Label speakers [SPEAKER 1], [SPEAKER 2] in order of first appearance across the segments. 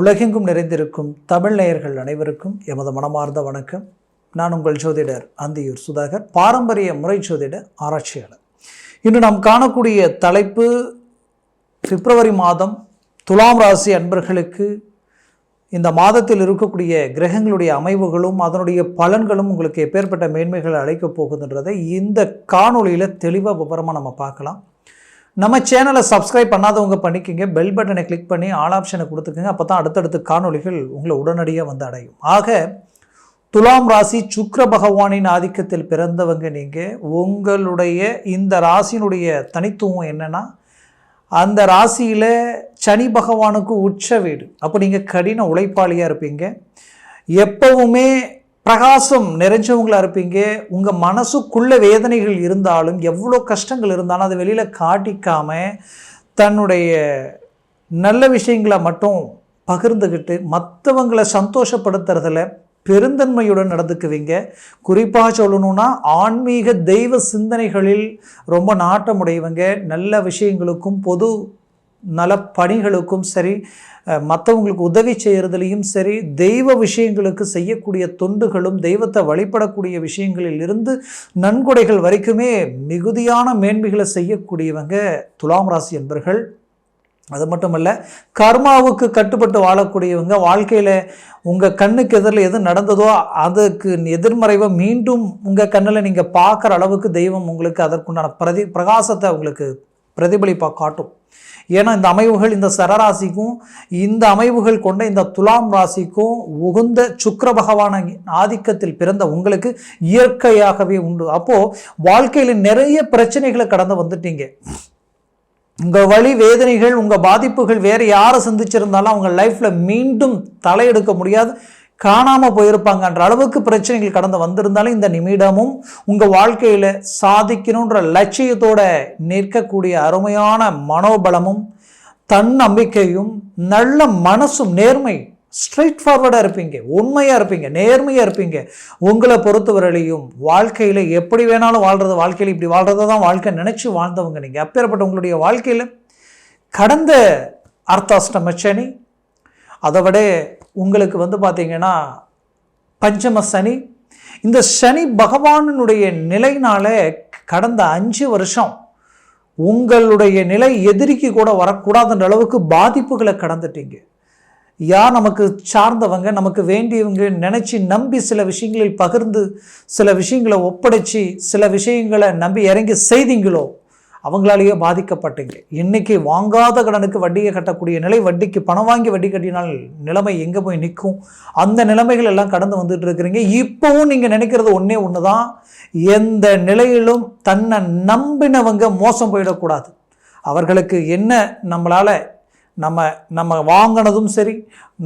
[SPEAKER 1] உலகெங்கும் நிறைந்திருக்கும் தமிழ் நேயர்கள் அனைவருக்கும் எமது மனமார்ந்த வணக்கம். நான் உங்கள் ஜோதிடர் அந்தியூர் சுதாகர் பாரம்பரிய முறை ஜோதிட ஆராய்ச்சியாளர். இன்று நாம் காணக்கூடிய தலைப்பு பிப்ரவரி மாதம் துலாம் ராசி அன்பர்களுக்கு இந்த மாதத்தில் இருக்கக்கூடிய கிரகங்களுடைய அமைவுகளும் அதனுடைய பலன்களும் உங்களுக்கு எப்பேற்பட்ட மேன்மைகளை அழைக்கப் போகுதுன்றதை இந்த காணொளியில் தெளிவாக விவரமாக நம்ம பார்க்கலாம். நம்ம சேனலை சப்ஸ்கிரைப் பண்ணாதவங்க பண்ணிக்கிங்க. பெல் பட்டனை கிளிக் பண்ணி ஆல் ஆப்ஷனை கொடுத்துக்கோங்க. அப்போ தான் அடுத்தடுத்த காணொளிகள் உங்களை உடனடியாக வந்து அடையும். ஆக துலாம் ராசி சுக்கர பகவானின் ஆதிக்கத்தில் பிறந்தவங்க நீங்கள் உங்களுடைய இந்த ராசியினுடைய தனித்துவம் என்னன்னா அந்த ராசியில் சனி பகவானுக்கு உச்ச வீடு. அப்போ நீங்கள் கடின உழைப்பாளியாக இருப்பீங்க. எப்பவுமே பிரகாசம் நிறைஞ்சவங்களா இருப்பீங்க. உங்கள் மனசுக்குள்ள வேதனைகள் இருந்தாலும் எவ்வளோ கஷ்டங்கள் இருந்தாலும் அதை வெளியில் காட்டிக்காம தன்னுடைய நல்ல விஷயங்களை மட்டும் பகிர்ந்துக்கிட்டு மற்றவங்களை சந்தோஷப்படுத்துறதுல பெருந்தன்மையுடன் நடந்துக்குவீங்க. குறிப்பாக சொல்லணும்னா ஆன்மீக தெய்வ சிந்தனைகளில் ரொம்ப நாட்டமுடையவங்க. நல்ல விஷயங்களுக்கும் பொது நல பணிகளுக்கும் சரி மற்றவங்களுக்கு உதவி செய்கிறதுலையும் சரி தெய்வ விஷயங்களுக்கு செய்யக்கூடிய தொண்டுகளும் தெய்வத்தை வழிபடக்கூடிய விஷயங்களில் இருந்து நன்கொடைகள் வரைக்குமே மிகுதியான மேன்மைகளை செய்யக்கூடியவங்க துலாம் ராசி என்பர்கள். அது மட்டும் கர்மாவுக்கு கட்டுப்பட்டு வாழக்கூடியவங்க வாழ்க்கையில் உங்கள் கண்ணுக்கு எதிரில் எது நடந்ததோ அதுக்கு எதிர்மறைவாக மீண்டும் உங்கள் கண்ணில் நீங்கள் பார்க்குற அளவுக்கு தெய்வம் உங்களுக்கு அதற்குண்டான பிரதி பிரகாசத்தை உங்களுக்கு பிரதிபலிப்பாக காட்டும். ஏன்னா இந்த அமைவுகள் இந்த சரராசிக்கும் இந்த அமைவுகள் கொண்ட இந்த துலாம் ராசிக்கும் உகுந்த சுக்கர பகவான ஆதிக்கத்தில் பிறந்த உங்களுக்கு இயற்கையாகவே உண்டு. அப்போது வாழ்க்கையில் நிறைய பிரச்சனைகளை கடந்து வந்துட்டீங்க. உங்கள் வழி வேதனைகள் உங்கள் பாதிப்புகள் வேறு யாரை சந்திச்சிருந்தாலும் அவங்க லைஃப்பில் மீண்டும் தலையெடுக்க முடியாது. காணாமல் போயிருப்பாங்கன்ற அளவுக்கு பிரச்சனைகள் கடந்து வந்திருந்தாலும் இந்த நிமிடமும் உங்கள் வாழ்க்கையில் சாதிக்கணுன்ற லட்சியத்தோட நிற்கக்கூடிய அருமையான மனோபலமும் தன்னம்பிக்கையும் நல்ல மனசும் நேர்மை ஸ்ட்ரைட் ஃபார்வர்டாக இருப்பீங்க உண்மையாக இருப்பீங்க நேர்மையாக இருப்பீங்க. உங்களை பொறுத்தவரையிலையும் வாழ்க்கையில் எப்படி வேணாலும் வாழ்கிறது வாழ்க்கையில் இப்படி வாழ்கிறத தான் வாழ்க்கை நினச்சி வாழ்ந்தவங்க நீங்கள் அப்பேற்பட்ட உங்களுடைய வாழ்க்கையில் கடந்த அர்த்தாஷ்டம சனி அதை விட உங்களுக்கு வந்து பார்த்தீங்கன்னா பஞ்சம சனி. இந்த சனி பகவானுடைய நிலைனால கடந்த அஞ்சு வருஷம் உங்களுடைய நிலை எதிரிக்கு கூட வரக்கூடாதுன்ற அளவுக்கு பாதிப்புகளை கடந்துட்டீங்க. யார் நமக்கு சார்ந்தவங்க நமக்கு வேண்டியவங்க நினச்சி நம்பி சில விஷயங்களில் பகிர்ந்து சில விஷயங்களை ஒப்படைச்சி சில விஷயங்களை நம்பி இறங்கி செய்தீங்களோ அவங்களாலேயே பாதிக்கப்பட்டீங்க. இன்னைக்கு வாங்காத கடனுக்கு வட்டியை கட்டக்கூடிய நிலை வட்டிக்கு பணம் வாங்கி வட்டி கட்டினால் நிலைமை எங்கே போய் நிற்கும்? அந்த நிலைமைகள் எல்லாம் கடந்து வந்துட்டு இருக்கிறீங்க. இப்போவும் நீங்கள் நினைக்கிறது ஒன்றே ஒன்று தான் எந்த நிலையிலும் தன்னை நம்பினவங்க மோசம் போயிடக்கூடாது. அவர்களுக்கு என்ன நம்மளால் நம்ம நம்ம வாங்கினதும் சரி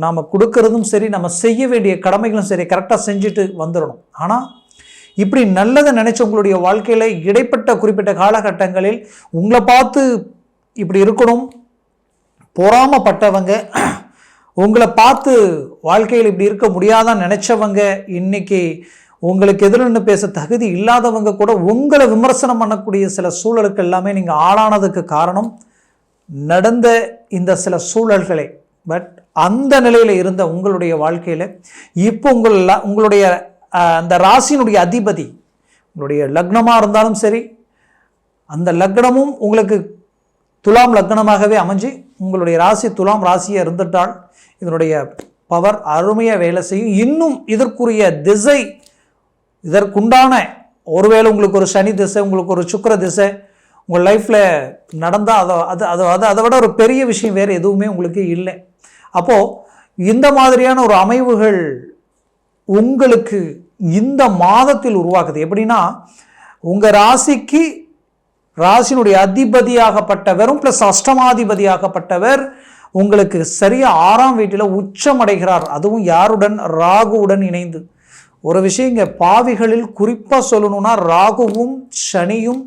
[SPEAKER 1] நம்ம கொடுக்கறதும் சரி நம்ம செய்ய வேண்டிய கடமைகளும் சரி கரெக்டாக செஞ்சுட்டு வந்துடணும். ஆனால் இப்படி நல்லதை நினச்ச உங்களுடைய வாழ்க்கையில் இடைப்பட்ட குறிப்பிட்ட காலகட்டங்களில் உங்களை பார்த்து இப்படி இருக்கணும் பொறாமப்பட்டவங்க உங்களை பார்த்து வாழ்க்கையில் இப்படி இருக்க முடியாதான்னு நினச்சவங்க இன்றைக்கி உங்களுக்கு எதிர்ன்னு பேச தகுதி இல்லாதவங்க கூட உங்களை விமர்சனம் பண்ணக்கூடிய சில சூழலுக்கு எல்லாமே நீங்கள் ஆளானதுக்கு காரணம் நடந்த இந்த சில சூழல்களை. பட் அந்த நிலையில் இருந்த உங்களுடைய வாழ்க்கையில் இப்போ உங்கள் உங்களுடைய அந்த ராசியினுடைய அதிபதி உங்களுடைய லக்னமாக இருந்தாலும் சரி அந்த லக்னமும் உங்களுக்கு துலாம் லக்னமாகவே அமைஞ்சு உங்களுடைய ராசி துலாம் ராசியாக இருந்துட்டால் இதனுடைய பவர் அருமையாக வேலை செய்யும். இன்னும் இதற்குரிய திசை இதற்குண்டான ஒருவேளை உங்களுக்கு ஒரு சனி திசை உங்களுக்கு ஒரு சுக்கர திசை உங்கள் லைஃப்பில் நடந்தால் அதை அது அதை அதை அதை விட ஒரு பெரிய விஷயம் வேறு எதுவுமே உங்களுக்கு இல்லை. அப்போது இந்த மாதிரியான ஒரு அமைவுகள் உங்களுக்கு இந்த மாதத்தில் உருவாக்குது. எப்படின்னா உங்கள் ராசிக்கு ராசினுடைய அதிபதியாகப்பட்டவரும் ப்ளஸ் அஷ்டமாதிபதியாகப்பட்டவர் உங்களுக்கு சரியா ஆறாம் வீட்டில் உச்சமடைகிறார் அதுவும் யாருடன்? ராகுவுடன் இணைந்து. ஒரு விஷயம் இங்கே பாவிகளில் குறிப்பாக சொல்லணும்னா ராகுவும் சனியும்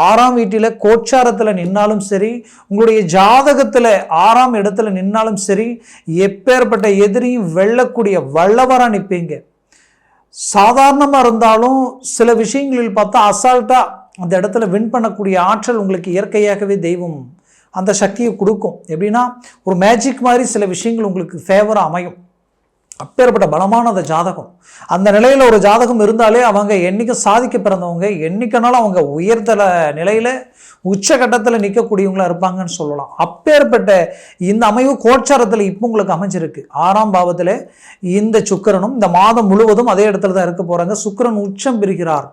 [SPEAKER 1] ஆறாம் வீட்டில் கோச்சாரத்தில் நின்னாலும் சரி உங்களுடைய ஜாதகத்தில் ஆறாம் இடத்துல நின்னாலும் சரி எப்பேற்பட்ட எதிரியும் வெல்லக்கூடிய வல்லவராக நிற்பீங்க சாதாரணமாக இருந்தாலும் சில விஷயங்களில் பார்த்தா அசால்ட்டாக அந்த இடத்துல வின் பண்ணக்கூடிய ஆற்றல் உங்களுக்கு இயற்கையாகவே தெய்வம் அந்த சக்தியை கொடுக்கும். எப்படின்னா ஒரு மேஜிக் மாதிரி சில விஷயங்கள் உங்களுக்கு ஃபேவராக அமையும். அப்பேற்பட்ட பலமான அந்த ஜாதகம். அந்த நிலையில் ஒரு ஜாதகம் இருந்தாலே அவங்க என்றைக்கும் சாதிக்க பிறந்தவங்க என்றைக்கனாலும் அவங்க உயர்தல நிலையில் உச்சகட்டத்தில் நிற்கக்கூடியவங்களா இருப்பாங்கன்னு சொல்லலாம். அப்பேற்பட்ட இந்த அமைவு கோச்சாரத்தில் இப்போ உங்களுக்கு அமைஞ்சிருக்கு. ஆறாம் பாவத்தில் இந்த சுக்கிரனும் இந்த மாதம் முழுவதும் அதே இடத்துல தான் இருக்க போகிறாங்க சுக்கிரன் உச்சம் பெறுகிறார்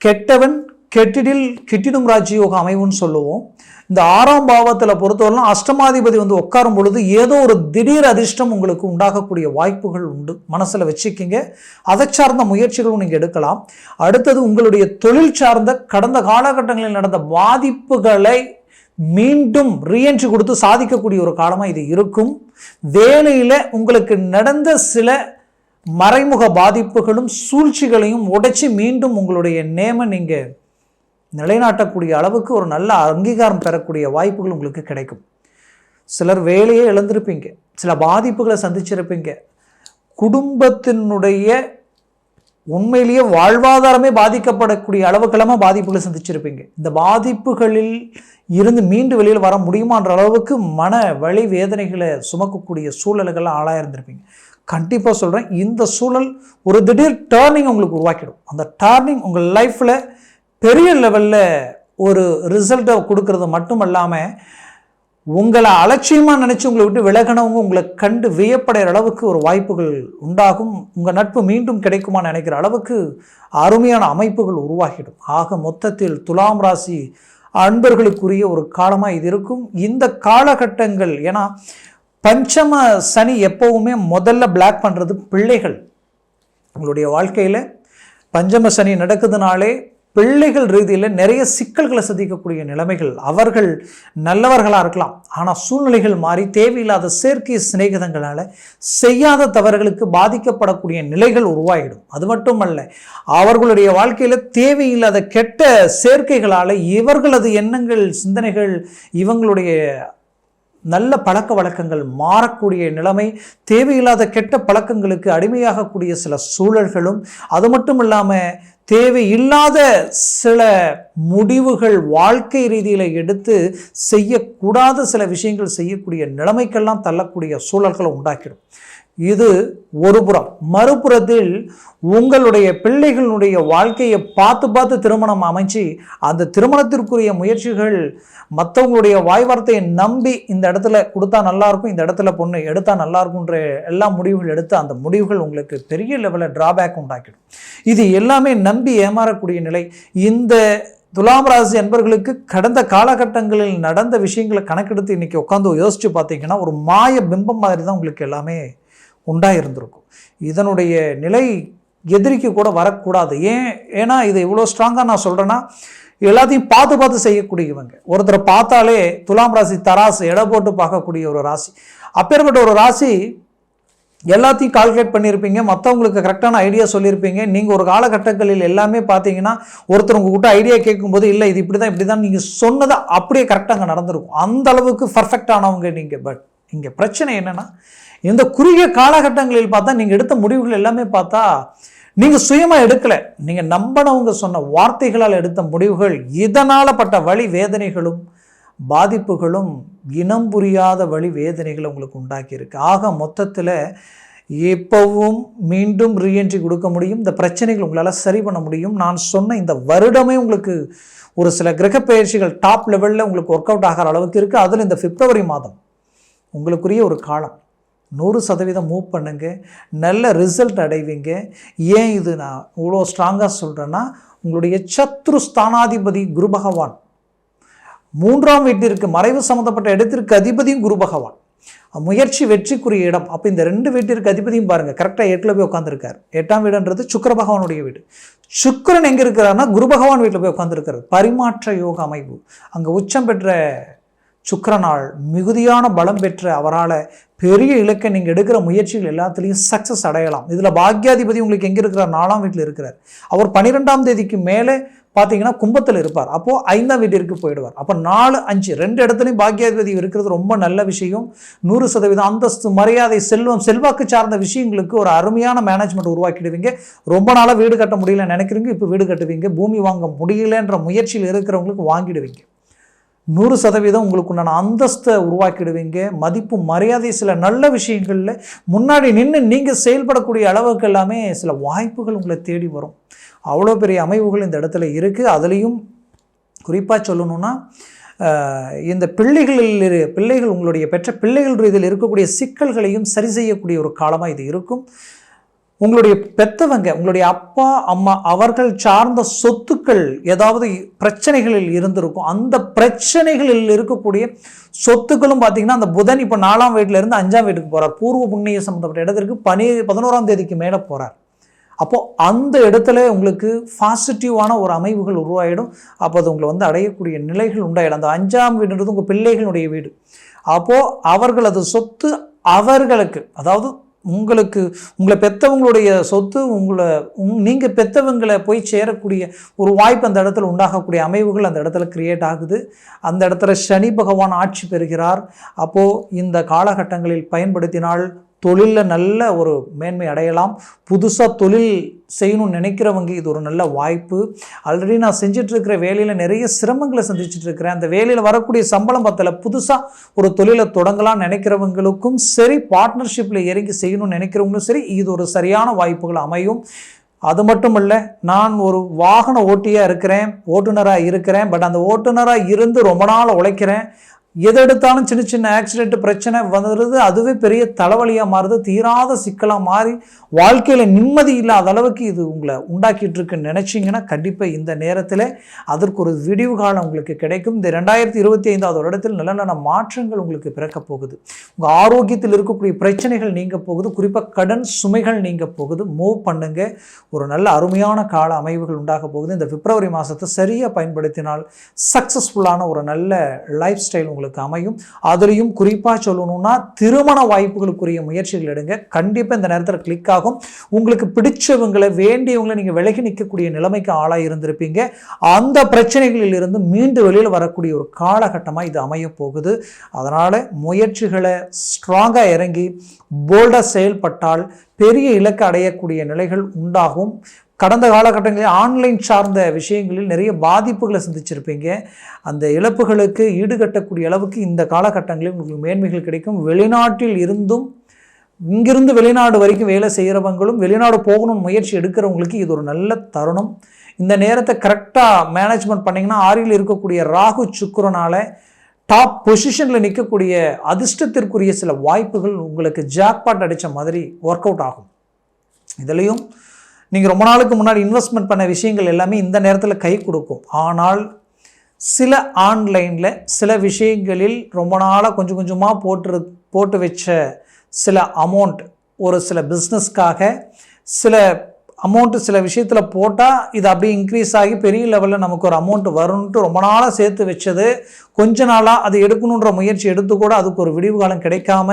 [SPEAKER 1] கெட்டவன் கெட்டிடில் கெட்டிடும் ராஜ்யோக அமைவுன்னு சொல்லுவோம். இந்த ஆறாம் பாவத்தில் பொறுத்தவரைலாம் அஷ்டமாதிபதி வந்து உட்காரும் பொழுது ஏதோ ஒரு திடீர் அதிர்ஷ்டம் உங்களுக்கு உண்டாகக்கூடிய வாய்ப்புகள் உண்டு. மனசில் வச்சுக்கிங்க. அதை சார்ந்த முயற்சிகளும் நீங்கள் எடுக்கலாம். அடுத்தது உங்களுடைய தொழில் சார்ந்த கடந்த காலகட்டங்களில் நடந்த பாதிப்புகளை மீண்டும் ரீஎன்ட்ரி கொடுத்து சாதிக்கக்கூடிய ஒரு காலமாக இது இருக்கும். வேலையில் உங்களுக்கு நடந்த சில மறைமுக பாதிப்புகளும் சூழ்ச்சிகளையும் உடைச்சி மீண்டும் உங்களுடைய நேமை நீங்கள் நிலைநாட்டக்கூடிய அளவுக்கு ஒரு நல்ல அங்கீகாரம் பெறக்கூடிய வாய்ப்புகள் உங்களுக்கு கிடைக்கும். சிலர் வேலையே இழந்திருப்பீங்க. சில பாதிப்புகளை சந்திச்சிருப்பீங்க. குடும்பத்தினுடைய உண்மையிலேயே வாழ்வாதாரமே பாதிக்கப்படக்கூடிய அளவுக்கெல்லாம பாதிப்புகளை சந்திச்சிருப்பீங்க. இந்த பாதிப்புகளில் இருந்து மீண்டு வெளியில் வர முடியுமான்ற அளவுக்கு மன வழி வேதனைகளை சுமக்கக்கூடிய சூழல்கள் ஆளாயிருந்திருப்பீங்க கண்டிப்பாக சொல்கிறேன் இந்த சூழல் ஒரு திடீர் டேர்னிங் உங்களுக்கு உருவாக்கிடும். அந்த டேர்னிங் உங்கள் லைஃப்பில் பெரிய லெவலில் ஒரு ரிசல்ட்டை கொடுக்கறது மட்டும் இல்லாமல் உங்களை அலட்சியமாக நினச்சி உங்களை விட்டு விலகினவங்க உங்களை கண்டு வியப்படைகிற அளவுக்கு ஒரு வாய்ப்புகள் உண்டாகும். உங்கள் நட்பு மீண்டும் கிடைக்குமா நினைக்கிற அளவுக்கு அருமையான அமைப்புகள் உருவாகிடும். ஆக மொத்தத்தில் துலாம் ராசி அன்பர்களுக்குரிய ஒரு காலமாக இது இருக்கும். இந்த காலகட்டங்கள் ஏன்னா பஞ்சம சனி எப்போவுமே முதல்ல பிளாக் பண்ணுறது பிள்ளைகள். உங்களுடைய வாழ்க்கையில் பஞ்சம சனி நடக்குதுனாலே பிள்ளைகள் ரீதியில் நிறைய சிக்கல்களை சந்திக்கக்கூடிய நிலைமைகள் அவர்கள் நல்லவர்களாக இருக்கலாம். ஆனால் சூழ்நிலைகள் மாறி தேவையில்லாத செயற்கை சிநேகிதங்களால் செய்யாத தவறுகளுக்கு பாதிக்கப்படக்கூடிய நிலைகள் உருவாகிடும். அது மட்டுமல்ல அவர்களுடைய வாழ்க்கையில் தேவையில்லாத கெட்ட சேர்க்கைகளால் இவர்களது எண்ணங்கள் சிந்தனைகள் இவங்களுடைய நல்ல பழக்க வழக்கங்கள் மாறக்கூடிய நிலைமை தேவையில்லாத கெட்ட பழக்கங்களுக்கு அடிமையாகக்கூடிய சில சூழல்களும் அது மட்டும் இல்லாமல் தேவையில்லாத சில முடிவுகள் வாழ்க்கை ரீதியில் எடுத்து செய்யக்கூடாத சில விஷயங்கள் செய்யக்கூடிய நிலைமைக்கெல்லாம் தள்ளக்கூடிய சூழல்களை உண்டாக்கிடும். இது ஒரு புறம். மறுபுறத்தில் உங்களுடைய பிள்ளைகளுடைய வாழ்க்கையை பார்த்து பார்த்து திருமணம் அமைச்சு அந்த திருமணத்திற்குரிய முயற்சிகள் மற்றவங்களுடைய வாய் வார்த்தையை நம்பி இந்த இடத்துல கொடுத்தா நல்லாயிருக்கும் இந்த இடத்துல பொண்ணு எடுத்தால் நல்லா எல்லா முடிவுகள் எடுத்து அந்த முடிவுகள் உங்களுக்கு பெரிய லெவலில் ட்ராபேக் உண்டாக்கிடும். இது எல்லாமே நம்பி ஏமாறக்கூடிய நிலை. இந்த துலாம் ராசி அன்பர்களுக்கு கடந்த காலகட்டங்களில் நடந்த விஷயங்களை கணக்கெடுத்து இன்றைக்கி உட்காந்து யோசித்து பார்த்தீங்கன்னா ஒரு மாய பிம்பம் மாதிரி தான் உங்களுக்கு எல்லாமே உண்டாயிருந்திருக்கும். இதனுடைய நிலை எதிரிக்கு கூட வரக்கூடாது. ஏன் ஏன்னா இதை இவ்வளோ ஸ்ட்ராங்காக நான் சொல்கிறேன்னா எல்லாத்தையும் பார்த்து பார்த்து செய்யக்கூடியவங்க. ஒருத்தரை பார்த்தாலே துலாம் ராசி தராசு எடை போட்டு பார்க்கக்கூடிய ஒரு ராசி. அப்பேற்பட்ட ஒரு ராசி எல்லாத்தையும் கால்குலேட் பண்ணியிருப்பீங்க. மற்றவங்களுக்கு கரெக்டான ஐடியா சொல்லியிருப்பீங்க. நீங்கள் ஒரு காலகட்டங்களில் எல்லாமே பார்த்தீங்கன்னா ஒருத்தர் உங்ககிட்ட ஐடியா கேட்கும்போது இல்லை இது இப்படி தான் இப்படி தான் நீங்கள் சொன்னதை அப்படியே கரெக்டாக அங்கே நடந்திருக்கும். அந்த அளவுக்கு பர்ஃபெக்ட் ஆனவங்க நீங்கள் பட் இங்கே பிரச்சனை என்னென்னா இந்த குறுகிய காலகட்டங்களில் பார்த்தா நீங்கள் எடுத்த முடிவுகள் எல்லாமே பார்த்தா நீங்கள் சுயமாக எடுக்கலை. நீங்கள் நம்பினவங்க சொன்ன வார்த்தைகளால் எடுத்த முடிவுகள் இதனால் பட்ட வழி வேதனைகளும் பாதிப்புகளும் இனம் புரியாத வழி வேதனைகளை உங்களுக்கு உண்டாக்கியிருக்கு. ஆக மொத்தத்தில் எப்பவும் மீண்டும் ரீஎன்ட்ரி கொடுக்க முடியும். இந்த பிரச்சனைகள் உங்களால் சரி பண்ண முடியும். நான் சொன்ன இந்த வருடமே உங்களுக்கு ஒரு சில கிரக பயிற்சிகள் டாப் லெவலில் உங்களுக்கு ஒர்க் அவுட் ஆகிற அளவுக்கு இருக்குது அதில் இந்த பிப்ரவரி மாதம் உங்களுக்குரிய ஒரு காலம். நூறு சதவீதம் மூவ் பண்ணுங்க. நல்ல ரிசல்ட் அடைவீங்க. ஏன் இது நான் இவ்வளோ ஸ்ட்ராங்காக சொல்கிறேன்னா உங்களுடைய சத்ரு ஸ்தானாதிபதி குரு பகவான். மூன்றாம் வீட்டிற்கு மறைவு சம்மந்தப்பட்ட இடத்திற்கு அதிபதியும் குரு பகவான். முயற்சி வெற்றிக்குரிய இடம். அப்போ இந்த ரெண்டு வீட்டிற்கு அதிபதியும் பாருங்கள் கரெக்டாக எட்டில் போய் உட்காந்துருக்காரு எட்டாம் வீடுன்றது சுக்கர பகவானுடைய வீடு. சுக்கரன் எங்கே இருக்கிறாருன்னா குரு பகவான் வீட்டில் போய் உட்காந்துருக்காரு பரிமாற்ற யோக அமைப்பு அங்கே உச்சம் பெற்ற சுக்கரனால் மிகுதியான பலம் பெற்ற அவரால் பெரிய இலக்கை நீங்கள் எடுக்கிற முயற்சிகள் எல்லாத்துலேயும் சக்ஸஸ் அடையலாம். இதில் பாக்யாதிபதி உங்களுக்கு எங்கே இருக்கிறார்? நாலாம் வீட்டில் இருக்கிறார். அவர் பன்னிரெண்டாம் தேதிக்கு மேலே பார்த்தீங்கன்னா கும்பத்தில் இருப்பார். அப்போது ஐந்தாம் வீட்டிற்கு போயிடுவார். அப்போ நாலு அஞ்சு ரெண்டு இடத்துலையும் பாக்யாதிபதி இருக்கிறது ரொம்ப நல்ல விஷயம். நூறு சதவீதம் அந்தஸ்து மரியாதை செல்வம் செல்வாக்கு சார்ந்த விஷயங்களுக்கு ஒரு அருமையான மேனேஜ்மெண்ட் உருவாக்கிடுவீங்க. ரொம்ப நாளாக வீடு கட்ட முடியல நினைக்கிறீங்க. இப்போ வீடு கட்டுவீங்க. பூமி வாங்க முடியலன்ற முயற்சியில் இருக்கிறவங்களுக்கு வாங்கிடுவீங்க. நூறு சதவீதம் உங்களுக்கு உண்டான அந்தஸ்தை உருவாக்கிடுவீங்க. மதிப்பு மரியாதை சில நல்ல விஷயங்களில் முன்னாடி நின்று நீங்கள் செயல்படக்கூடிய அளவுக்கு எல்லாமே சில வாய்ப்புகள் உங்களை தேடி வரும். அவ்வளோ பெரிய அமைவுகள் இந்த இடத்துல இருக்குது அதுலேயும் குறிப்பாக சொல்லணும்னா இந்த பிள்ளைகளில் இரு- பிள்ளைகள் உங்களுடைய பெற்ற பிள்ளைகள் இதில் இருக்கக்கூடிய சிக்கல்களையும் சரி செய்யக்கூடிய ஒரு காலமாக இது இருக்கும். உங்களுடைய பெத்தவங்க உங்களுடைய அப்பா அம்மா அவர்கள் சார்ந்த சொத்துக்கள் ஏதாவது பிரச்சனைகளில் இருந்திருக்கும். அந்த பிரச்சனைகளில் இருக்கக்கூடிய சொத்துக்களும் பார்த்தீங்கன்னா அந்த புதன் இப்போ நாலாம் வீட்டிலேருந்து அஞ்சாம் வீட்டுக்கு போகிறார் பூர்வ புண்ணிய சம்மந்தப்பட்ட இடத்திற்கு பனி பதினோராம் தேதிக்கு மேலே போகிறார் அப்போது அந்த இடத்துல உங்களுக்கு பாசிட்டிவான ஒரு அமைவுகள் உருவாகிடும் அப்போ அது உங்களை வந்து அடையக்கூடிய நிலைகள் உண்டாயிடும். அந்த அஞ்சாம் வீடுன்றது உங்கள் பிள்ளைகளுடைய வீடு. அப்போது அவர்களது சொத்து அவர்களுக்கு அதாவது உங்களுக்கு உங்களை பெற்றவங்களுடைய சொத்து உங்களை உங் நீங்கள் பெற்றவங்களை போய் சேரக்கூடிய ஒரு வாய்ப்பு அந்த இடத்துல உண்டாகக்கூடிய அமைவுகள் அந்த இடத்துல கிரியேட் ஆகுது. அந்த இடத்துல சனி பகவான் ஆட்சி பெறுகிறார். அப்போது இந்த காலகட்டங்களில் பயன்படுத்தினால் தொழிலில் நல்ல ஒரு மேன்மை அடையலாம். புதுசாக தொழில் செய்யணும்னு நினைக்கிறவங்க இது ஒரு நல்ல வாய்ப்பு. ஆல்ரெடி நான் செஞ்சிட்ருக்கிற வேலையில் நிறைய சிரமங்களை சந்திச்சுட்டு இருக்கிறேன் அந்த வேலையில் வரக்கூடிய சம்பளம் பத்தல. புதுசாக ஒரு தொழிலை தொடங்கலாம்னு நினைக்கிறவங்களுக்கும் சரி பார்ட்னர்ஷிப்பில் இறங்கி செய்யணும்னு நினைக்கிறவங்களும் சரி இது ஒரு சரியான வாய்ப்புகள் அமையும். அது மட்டும் இல்லை நான் ஒரு வாகன ஓட்டியாக இருக்கிறேன் ஓட்டுநராக இருக்கிறேன் பட் அந்த ஓட்டுநராக இருந்து ரொம்ப நாள் உழைக்கிறேன். எது எடுத்தாலும் சின்ன சின்ன ஆக்சிடென்ட் பிரச்சனை வந்துடுது அதுவே பெரிய தலைவலியாக மாறுது. தீராத சிக்கலாக மாறி வாழ்க்கையில் நிம்மதி இல்லாத அளவுக்கு இது உங்களை உண்டாக்கிட்டு இருக்குன்னு நினச்சிங்கன்னா கண்டிப்பாக இந்த நேரத்தில் அதற்கு ஒரு விடிவு காலம் உங்களுக்கு கிடைக்கும். இந்த ரெண்டாயிரத்தி இருபத்தி ஐந்தாவது வருடத்தில் நல்ல நல்ல மாற்றங்கள் உங்களுக்கு பிறக்க போகுது. உங்கள் ஆரோக்கியத்தில் இருக்கக்கூடிய பிரச்சனைகள் நீங்க போகுது. குறிப்பாக கடன் சுமைகள் நீங்க போகுது. மூவ் பண்ணுங்க. ஒரு நல்ல அருமையான கால அமைவுகள் உண்டாக போகுது. இந்த பிப்ரவரி மாதத்தை சரியாக பயன்படுத்தினால் சக்ஸஸ்ஃபுல்லான ஒரு நல்ல லைஃப் ஸ்டைல் உங்களுக்கு அமையும். அதுலேயும் குறிப்பாக சொல்லணும்னா திருமண வாய்ப்புகளுக்குரிய முயற்சிகள் எடுங்க. கண்டிப்பாக இந்த நேரத்தில் கிளிக் ஆகும். உங்களுக்கு பிடிச்சவங்களை வேண்டியவங்களை நீங்கள் விலகி நிற்கக்கூடிய நிலைமைக்கு ஆளாக இருந்திருப்பீங்க. அந்த பிரச்சனைகளில் இருந்து மீண்டு வெளியில் வரக்கூடிய ஒரு காலகட்டமாக இது அமைய போகுது. அதனால் முயற்சிகளை ஸ்ட்ராங்காக இறங்கி போல்டாக செயல்பட்டால் பெரிய இலக்கு அடையக்கூடிய நிலைகள் உண்டாகும். கடந்த காலகட்டங்களில் ஆன்லைன் சார்ந்த விஷயங்களில் நிறைய பாதிப்புகளை சந்திச்சிருப்பீங்க. அந்த இழப்புகளுக்கு ஈடுகட்டக்கூடிய அளவுக்கு இந்த காலகட்டங்களில் உங்களுக்கு மேன்மைகள் கிடைக்கும். வெளிநாட்டில் இருந்தும் இங்கிருந்து வெளிநாடு வரைக்கும் வேலை செய்கிறவங்களும் வெளிநாடு போகணும் முயற்சி எடுக்கிறவங்களுக்கு இது ஒரு நல்ல தருணம். இந்த நேரத்தை கரெக்டாக மேனேஜ்மெண்ட் பண்ணிங்கன்னா ஆறில் இருக்கக்கூடிய ராகு சுக்குரனால டாப் பொசிஷனில் நிற்கக்கூடிய அதிர்ஷ்டத்திற்குரிய சில வாய்ப்புகள் உங்களுக்கு ஜாக்பாட் அடித்த மாதிரி ஒர்க் அவுட் ஆகும். இதுலேயும் நீங்கள் ரொம்ப நாளுக்கு முன்னாடி இன்வெஸ்ட்மெண்ட் பண்ண விஷயங்கள் எல்லாமே இந்த நேரத்தில் கை கொடுக்கும். ஆனால் சில ஆன்லைனில் சில விஷயங்களில் ரொம்ப நாளாக கொஞ்சம் கொஞ்சமாக போட்டு போட்டு வச்ச சில அமௌண்ட் ஒரு சில பிஸ்னஸ்க்காக சில அமௌண்ட்டு சில விஷயத்தில் போட்டால் இது அப்படியே இன்க்ரீஸ் ஆகி பெரிய லெவலில் நமக்கு ஒரு அமௌண்ட் வரும்ன்ட்டு ரொம்ப நாளாக சேர்த்து வச்சது கொஞ்ச நாளாக அது எடுக்கணுன்ற முயற்சி எடுத்து கூட அதுக்கு ஒரு விடிவு காலம் கிடைக்காம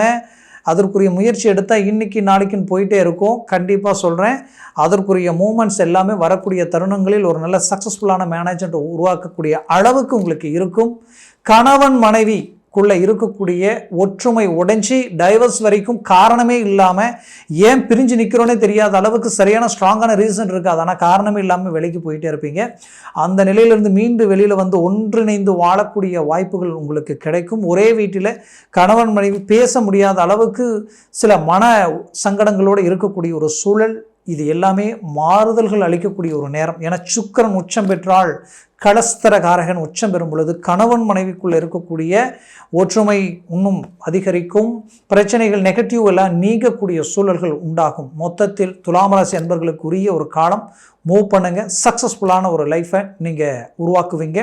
[SPEAKER 1] அதற்குரிய முயற்சி எடுத்தால் இன்னைக்கு நாளைக்குன்னு போயிட்டே இருக்கும். கண்டிப்பாக சொல்கிறேன் அதற்குரிய மூமெண்ட்ஸ் எல்லாமே வரக்கூடிய தருணங்களில் ஒரு நல்ல சக்ஸஸ்ஃபுல்லான மேனேஜ்மெண்ட் உருவாக்கக்கூடிய அளவுக்கு உங்களுக்கு இருக்கும். கணவன் மனைவி குள்ளே இருக்கக்கூடிய ஒற்றுமை உடைஞ்சி டைவர்ஸ் வரைக்கும் காரணமே இல்லாமல் ஏன் பிரிஞ்சு நிற்கிறோன்னே தெரியாத அளவுக்கு சரியான ஸ்ட்ராங்கான ரீசன் இருக்காது. ஆனால் காரணமே இல்லாமல் வெளிக்கு போயிட்டே இருப்பீங்க. அந்த நிலையிலிருந்து மீண்டு வெளியில் வந்து ஒன்றிணைந்து வாழக்கூடிய வாய்ப்புகள் உங்களுக்கு கிடைக்கும். ஒரே வீட்டில் கணவன் மனைவி பேச முடியாத அளவுக்கு சில மன சங்கடங்களோடு இருக்கக்கூடிய ஒரு சூழல் இது எல்லாமே மாறுதல்கள் அளிக்கக்கூடிய ஒரு நேரம். ஏன்னா சுக்கரன் உச்சம் பெற்றால் கடஸ்தரகாரகன் உச்சம் பெறும் பொழுது கணவன் மனைவிக்குள்ளே இருக்கக்கூடிய ஒற்றுமை இன்னும் அதிகரிக்கும். பிரச்சனைகள் நெகட்டிவ் எல்லாம் நீங்கக்கூடிய சூழல்கள் உண்டாகும். மொத்தத்தில் துலாமராசி அன்பர்களுக்கு உரிய ஒரு காலம் மூவ் பண்ணுங்கள் சக்ஸஸ்ஃபுல்லான ஒரு லைஃப்பை நீங்கள் உருவாக்குவீங்க.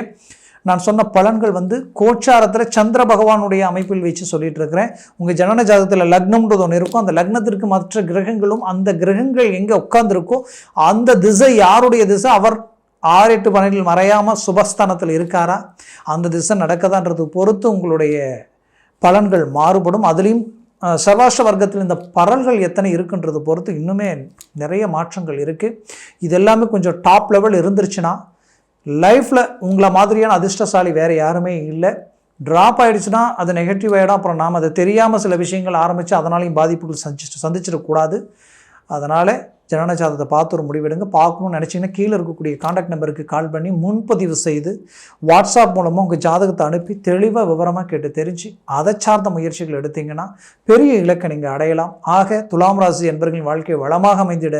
[SPEAKER 1] நான் சொன்ன பலன்கள் வந்து கோச்சாரத்தில் சந்திர பகவானுடைய அமைப்பில் வச்சு சொல்லிட்டு இருக்கிறேன். உங்கள் ஜனன ஜாதகத்தில் லக்னம்ன்றது ஒன்று இருக்கும். அந்த லக்னத்திற்கு மற்ற கிரகங்களும் அந்த கிரகங்கள் எங்கே உட்கார்ந்துருக்கோ அந்த திசை யாருடைய திசை? அவர் ஆறு எட்டு பன்னெண்டில் மறையாமல் சுபஸ்தானத்தில் இருக்காரா? அந்த திசை நடக்கதான்றது பொறுத்து உங்களுடைய பலன்கள் மாறுபடும். அதுலேயும் அஹ், வர்க்கத்தில் இந்த பரல்கள் எத்தனை இருக்குன்றது பொறுத்து இன்னுமே நிறைய மாற்றங்கள் இருக்குது இதெல்லாமே கொஞ்சம் டாப் லெவல் இருந்துருச்சுன்னா லைஃப்பில் உங்களை மாதிரியான அதிர்ஷ்டசாலி வேறு யாருமே இல்லை. ட்ராப் ஆயிடுச்சுன்னா அது நெகட்டிவ் ஆகிடும் அப்புறம் நாம் அதை தெரியாமல் சில விஷயங்கள் ஆரம்பித்து அதனாலையும் பாதிப்புகள் சந்திச்சு சந்திச்சிடக்கூடாது அதனால் ஜனன ஜாதகத்தை பார்த்து ஒரு முடிவெடுங்க. பார்க்கணும்னு நினச்சிங்கன்னா கீழே இருக்கக்கூடிய காண்டாக்ட் நம்பருக்கு கால் பண்ணி முன்பதிவு செய்து வாட்ஸ்அப் மூலமாக உங்கள் ஜாதகத்தை அனுப்பி தெளிவாக விவரமாக கேட்டு தெரிஞ்சு அதை சார்ந்த முயற்சிகள் எடுத்திங்கன்னா பெரிய இலக்கை நீங்கள் அடையலாம். ஆக துலாம் ராசி என்பர்களின் வாழ்க்கை வளமாக அமைந்திட